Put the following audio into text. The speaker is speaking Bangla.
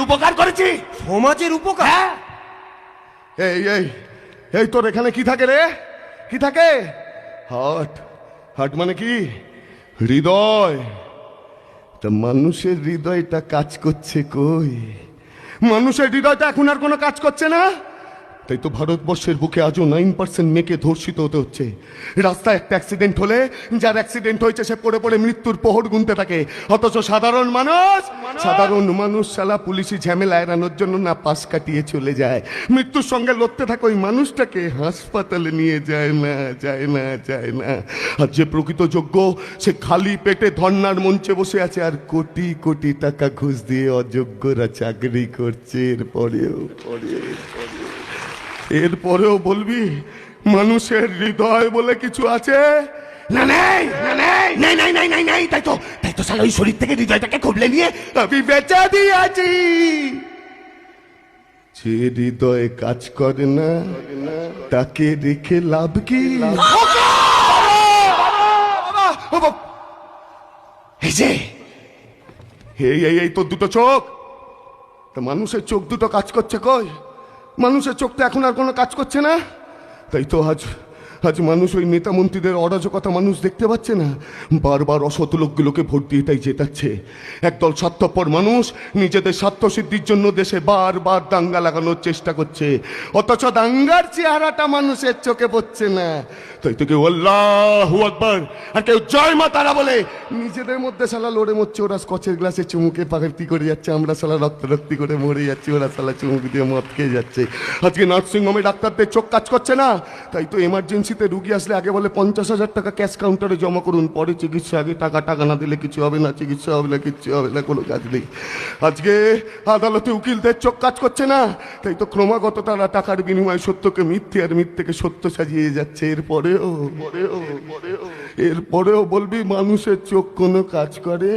উপকার করেছি। সমাজের উপকার? হ্যাঁ। এই এই এই তোর এখানে কি থাকে রে? কি থাকে? হাট। হাট মানে কি? হৃদয়। তা মানুষের হৃদয়টা কাজ করছে কই? মানুষের হৃদয়টা এখন আর কোনো কাজ করছে না? তাই তো ভারতবর্ষের বুকে আজও নাইন পার্সেন্ট মেয়েকে ধর্ষিত হতে হচ্ছে। রাস্তায় একটা অ্যাক্সিডেন্ট হলে, যার অ্যাক্সিডেন্ট হয়েছে সে পড়ে পড়ে মৃত্যুর পোহর গুনতে থাকে। অথচ সাধারণ মানুষ সাধারণ মানুষ সালা পুলিশি ঝামেলা এড়ানোর জন্য না পাশ কাটিয়ে চলে যায়। মৃত্যুর সঙ্গে লড়তে থাকা ওই মানুষটাকে হাসপাতালে নিয়ে যায় না যায় না যায় না। আর যে প্রকৃত যোগ্য, সে খালি পেটে ধর্নার মঞ্চে বসে আছে আর কোটি কোটি টাকা ঘুষ দিয়ে অযোগ্যরা চাকরি করছে এরপরেও পরেও। এরপরেও বলবি, মানুষের হৃদয় বলে কিছু আছে? না না তাই তো তাই তো শরীর থেকে নিয়ে কাজ করে না, তাকে রেখে লাভ কি? এই যে এই তোর দুটো চোখ। তা মানুষের চোখ দুটো কাজ করছে কই? মানুষের চোখ তো এখন আর কোনো কাজ করছে না। তাই তো আজ আজ মানুষ ওই নেতা মন্ত্রীদের অরাজকতা মানুষ দেখতে পাচ্ছে না। বারবার অসৎ লোকগুলোকে ভোট দিয়ে তাই জেতাচ্ছে। একদল স্বার্থপর মানুষ নিজেদের স্বার্থ সিদ্ধির জন্য দেশে বারবার দাঙ্গা লাগানোর চেষ্টা করছে। অথচ দাঙ্গার চেহারাটা মানুষের চোখে পড়ছে না। তাই তো কেউ আল্লাহ আর কেউ জয় মা তারা বলে, নিজেদের মধ্যে সালা লড়ে মরছে, ওরা স্কচের গ্লাসে চুমুকে পাকাতি করে যাচ্ছে, আমরা সালা রক্তারক্তি করে মরে যাচ্ছি, ওরা সালা চুমুক দিয়ে মদ খেয়ে যাচ্ছে। আজকে নার্সিংহোমে ডাক্তারদের চোখ কাজ করছে না। তাই তো এমার্জেন্সিতে রুগী আসলে আগে বলে পঞ্চাশ হাজার টাকা ক্যাশ কাউন্টারে জমা করুন, পরে চিকিৎসা, আগে টাকা টাকা না দিলে কিছু হবে না, চিকিৎসা হবে না, কিচ্ছু হবে না, কোনো কাজ নেই। আজকে আদালতে উকিলদের চোখ কাজ করছে না, তাই তো ক্রমাগত তারা টাকার বিনিময়ে সত্যকে মিথ্যে আর মিথ্যেকে সত্য সাজিয়ে যাচ্ছে। এরপরেও পরেও পরেও এরপরেও বলবি, মানুষের চোখ কোনো কাজ করে।